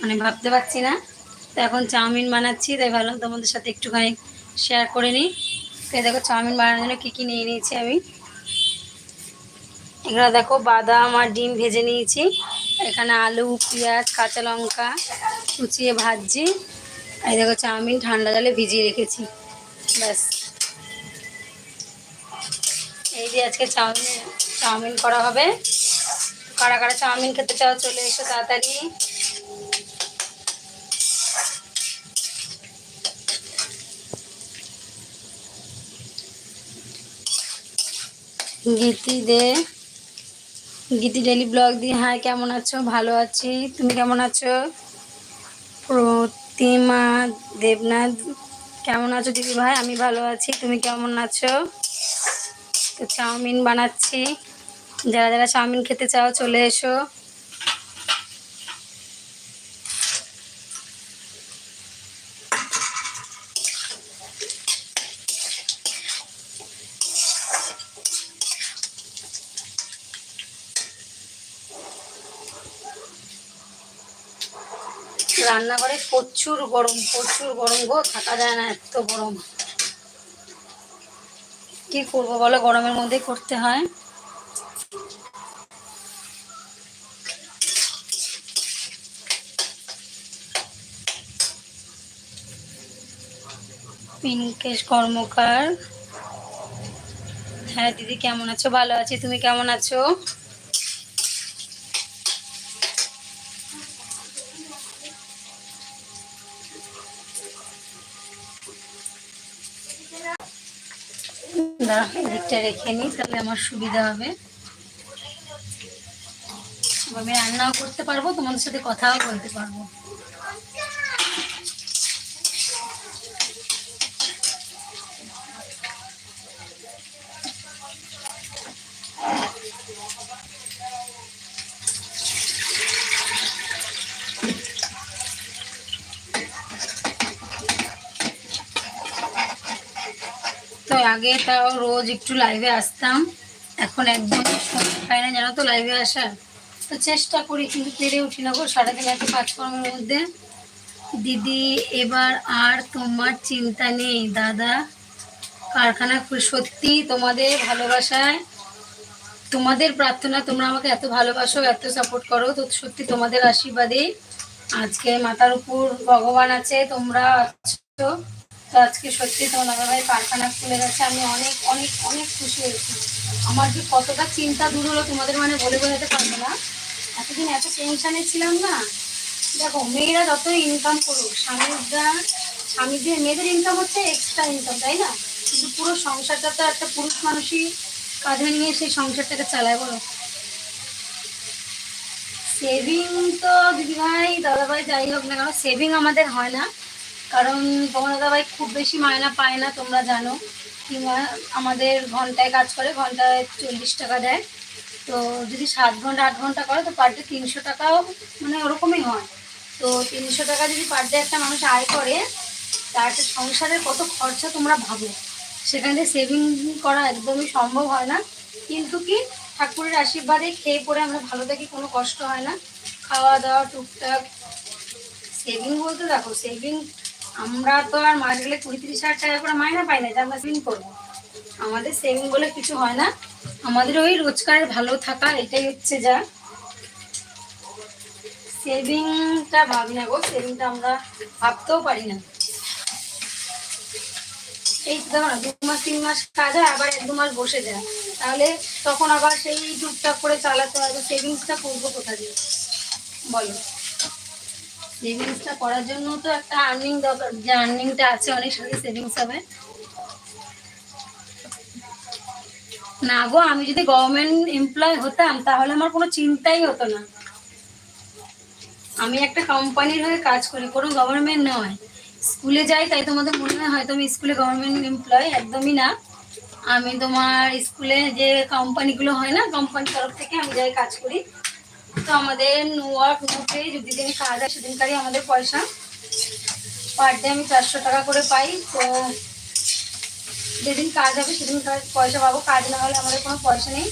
মানে ভাবতে পারছি না। তো এখন চাউমিন বানাচ্ছি, তাই ভাবলাম তোমাদের সাথে একটুখানি শেয়ার করে নিই। তো দেখো চাউমিন বানানোর জন্য কী কী নিয়ে নিয়েছি আমি। এখানে দেখো, বাদাম আর ডিম ভেজে নিয়েছি। এখানে আলু, পেঁয়াজ, কাঁচা লঙ্কা কুচিয়ে ভাজছি। এই দেখো চাউমিন ঠান্ডা জলে ভিজিয়ে রেখেছি। ব্যাস। এই যে আজকে চাউমিন চাউমিন করা হবে। কারা কারা চাউমিন খেতে চাও চলে এসো তাড়াতাড়ি। গীতি দে। গীতি ডেলি ব্লগ দিয়ে হ্যাঁ কেমন আছো? ভালো আছি। তুমি কেমন আছো? প্রতিমা দেবনাথ, কেমন আছো দিদি ভাই? আমি ভালো আছি। তুমি কেমন আছো? তো চাউমিন বানাচ্ছি। যারা যারা চাউমিন খেতে চাও, চলে এসো। রান্নাঘরে প্রচুর গরম প্রচুর গরম গো, থাকা যায় না এত গরম। কি করব বলো, গরমের মধ্যে করতে হয়। পিঙ্কেশ কর্মকার। হ্যাঁ দিদি কেমন আছো? ভালো আছি, তুমি কেমন আছো? দাঁড়া এদিকটা রেখে নিই, তাহলে আমার সুবিধা হবে। আমি রান্নাও করতে পারব, তোমাদের সাথে কথাও বলতে পারব তো আগে তাও রোজ একটু লাইভে আসতাম। এখন একদম পাই না, জানো তো লাইভে আসার। তো চেষ্টা করি কিন্তু পেরে উঠি না গো, সারাদিন এত কাজকর্মের মধ্যে। দিদি, এবার আর তোমার চিন্তা নেই, দাদা। কারখানা খুব- সত্যি তোমাদের ভালোবাসায়। তোমাদের প্রার্থনা, তোমরা আমাকে এত ভালোবাসো, এত সাপোর্ট করো, তো সত্যি তোমাদের আশীর্বাদে। আজকে মাথার উপর ভগবান আছে, তোমরা আছো। তো আজকে সত্যি তোমার দাদা ভাই কারখানা খুলে গেছে, আমি অনেক অনেক অনেক খুশি হয়েছি। আমার যে কতটা চিন্তা দূর হলো তোমাদের মানে বলে বোঝাতে পারব না। এতদিন এত টেনশানে ছিলাম না। দেখো, মেয়েরা যতই ইনকাম করুক, স্বামীরা, স্বামীদের, মেয়েদের ইনকাম হচ্ছে এক্সট্রা ইনকাম তাই না? কিন্তু পুরো সংসারটা তো একটা পুরুষ মানুষই কাঁধে নিয়ে সেই সংসারটাকে চালায় বলো। সেভিং তো দিদিভাই, দাদাভাই যাই হোক না কেন সেভিং আমাদের হয় না। কারণ তোমার দাদাভাই খুব বেশি মায়না পায় না, তোমরা জানো। কিংবা আমাদের ঘন্টায় কাজ করে, ঘন্টায় চল্লিশ টাকা দেয়। তো যদি সাত ঘণ্টা, আট ঘণ্টা করে, তো পার ডে তিনশো টাকাও মানে ওরকমই হয়। তো তিনশো টাকা যদি পার ডে একটা মানুষ আয় করে, তার সংসারের কত খরচা তোমরা ভাবো। সেখান থেকে সেভিং করা একদমই সম্ভব হয় না। কিন্তু কি, ঠাকুরের আশীর্বাদে খেয়ে পরে আমরা ভালো থাকি, কোনো কষ্ট হয় না। খাওয়া দাওয়া টুকটাক। সেভিং বলতে দেখো সেভিং আমরা তো আর মাস গেলে কুড়ি তিরিশ হাজার টাকা করে মাইনা পাই না যে আমরা সেভিং করব। আমাদের সেভিং বলে কিছু হয় না। আমাদের ওই রোজগারের ভালো থাকা এটাই হচ্ছে যা। সেভিংটা ভাবি না গো সেভিংটা আমরা ভাবতেও পারি না। এই দেখো না, দু মাস, তিন মাস কাজ হয়, আবার এক দু মাস বসে যায়। তাহলে তখন আবার সেই টুকটাক করে চালাতে হবে সেভিংসটা করব কোথা দিয়ে? বলো। সেভিংসটা করার জন্য তো একটা আর্নিং দরকার, যে আর্নিংটা আছে অনেক সাথে সেভিংস হবে। না গো, আমি যদি গভর্নমেন্ট এমপ্লয় হতাম, তাহলে আমার কোনো চিন্তাই হতো না। আমি একটা কোম্পানির হয়ে কাজ করি, কোনো গভর্নমেন্ট নয়। স্কুলে যাই, তাই তোমাদের মনে হয় আমি স্কুলে গভর্নমেন্ট এমপ্লয় একদমই না। আমি তোমার স্কুলে যে কোম্পানিগুলো হয় না কোম্পানির তরফ থেকে আমি যাই কাজ করি। তো আমাদের ওয়ার্ক নোটে যদি দিন কাজ হয় সেদিনকারই আমাদের পয়সা। পার ডে আমি চারশো টাকা করে পাই, তো যেদিন কাজ হবে সেদিন পয়সা পাবো। কাজ না হলে আমাদের কোনো পয়সা নেই।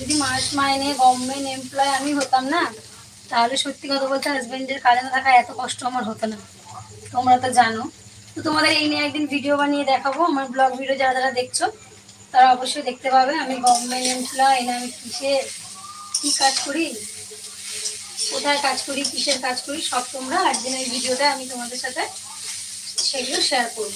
যদি মাস মাইনে গভর্নমেন্ট এমপ্লয় আমি হতাম না, তাহলে সত্যি কথা বলতে হাজব্যান্ডের কাজে না থাকা এত কষ্ট আমার হতো না। তোমরা তো জানো। তো তোমাদের এই নিয়ে একদিন ভিডিও বানিয়ে দেখাবো। আমার ব্লগ ভিডিও যারা যারা দেখছ, তারা অবশ্যই দেখতে পাবে। আমি গভর্নমেন্ট এমপ্লয় না, আমি কিসের কী কাজ করি? কোথায় কাজ করি, কিসের কাজ করি, সব তোমরা এই ভিডিওটা আমি তোমাদের সাথে সেগুলো শেয়ার করব।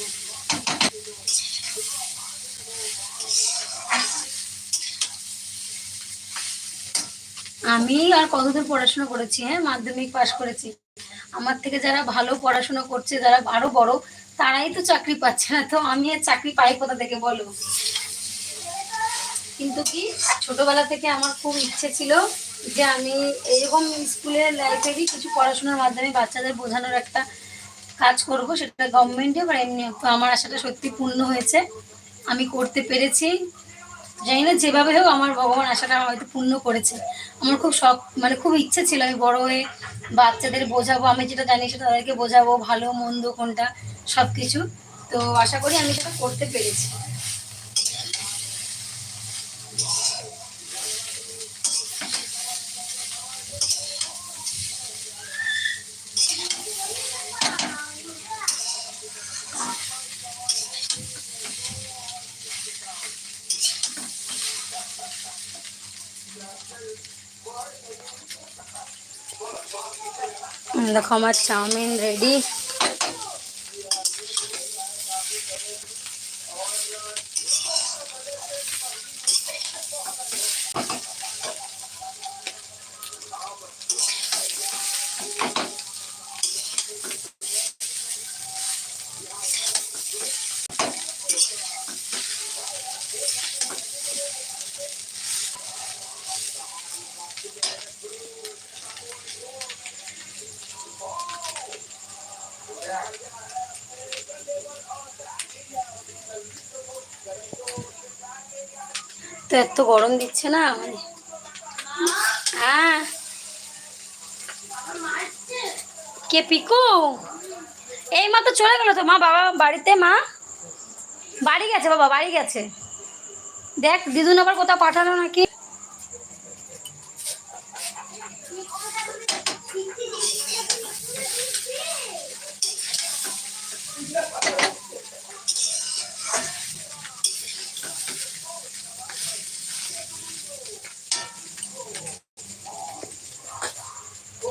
আমি আর কতদূর পড়াশোনা করেছি হ্যাঁ? মাধ্যমিক পাশ করেছি। আমার থেকে যারা ভালো পড়াশোনা করছে, যারা আরও বড়, তারাই তো চাকরি পাচ্ছে না। তো আমি আর চাকরি পাই কোথা থেকে বলো? কিন্তু কি, ছোটবেলা থেকে আমার খুব ইচ্ছে ছিল যে আমি এরকম স্কুলের লাইফেরই কিছু পড়াশোনার মাধ্যমে বাচ্চাদের বোঝানোর একটা কাজ করব, সেটা গভর্নমেন্টে বা এমনি আমার আশাটা সত্যি পূর্ণ হয়েছে। আমি করতে পেরেছি। জানি না, যেভাবে হোক আমার ভগবান আশাটা হয়তো পূর্ণ করেছে। আমার খুব শখ মানে খুব ইচ্ছে ছিল আমি বড় হয়ে বাচ্চাদের বোঝাবো, আমি যেটা জানি সেটা তাদেরকে বোঝাবো, ভালো, মন্দ কোনটা সব কিছু তো আশা করি আমি সেটা করতে পেরেছি। দেখো আমার চাউমিন রেডি তো এত গরম দিচ্ছে না? মানে হ্যাঁ কে পিকু? এই মা তো চলে গেল তো। মা বাবা বাড়িতে, মা? বাড়ি গেছে বাবা, বাড়ি গেছে। দেখ, দিদুন আবার কোথাও পাঠালো নাকি?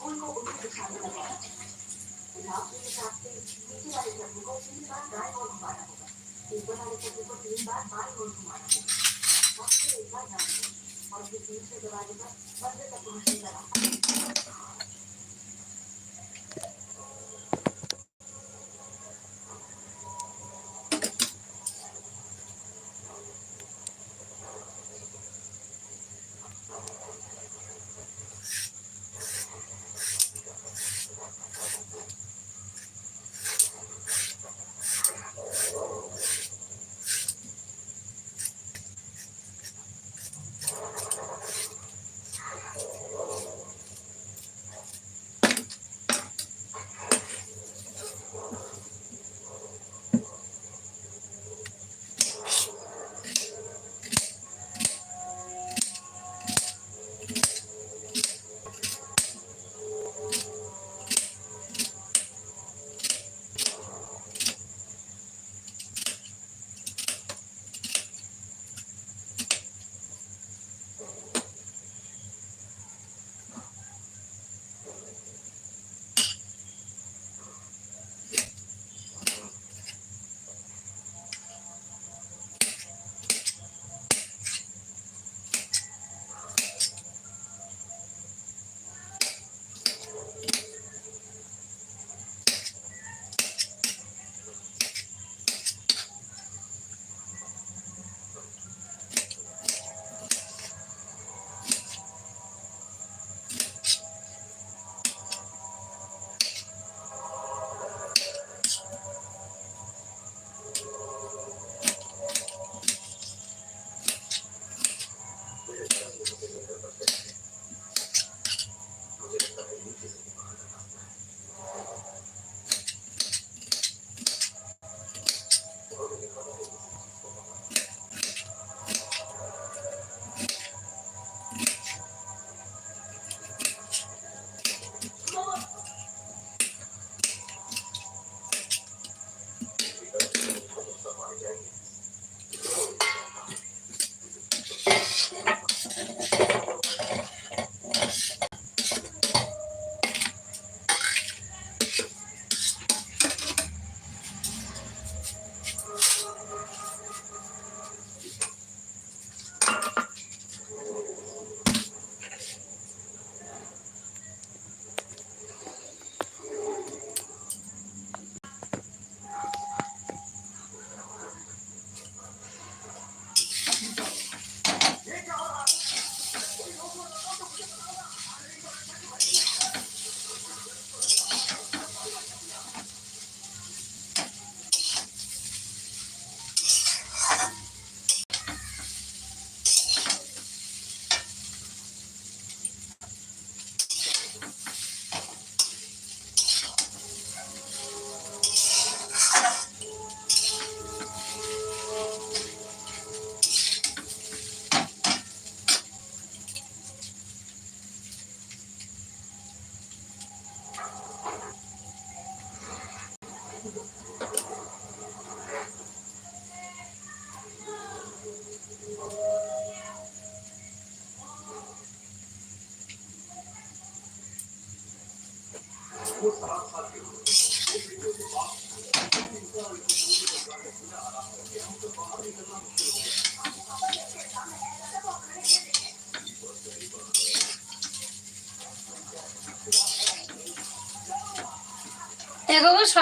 स्कूल को उचित दिशा में के हिसाब से नीचे वाले को तीन बार दाएँ घुमाना होगा वाले को तीन बार बाएँ ओर घुमाना होगा वक्त एक बार और फिर दरवाजे पर तक पहुँचने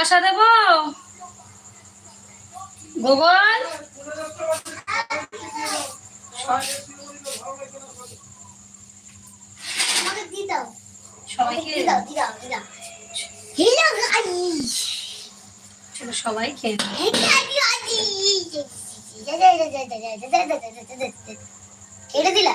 হ্যালো গাইস চলো সবাই। কেটে দিলা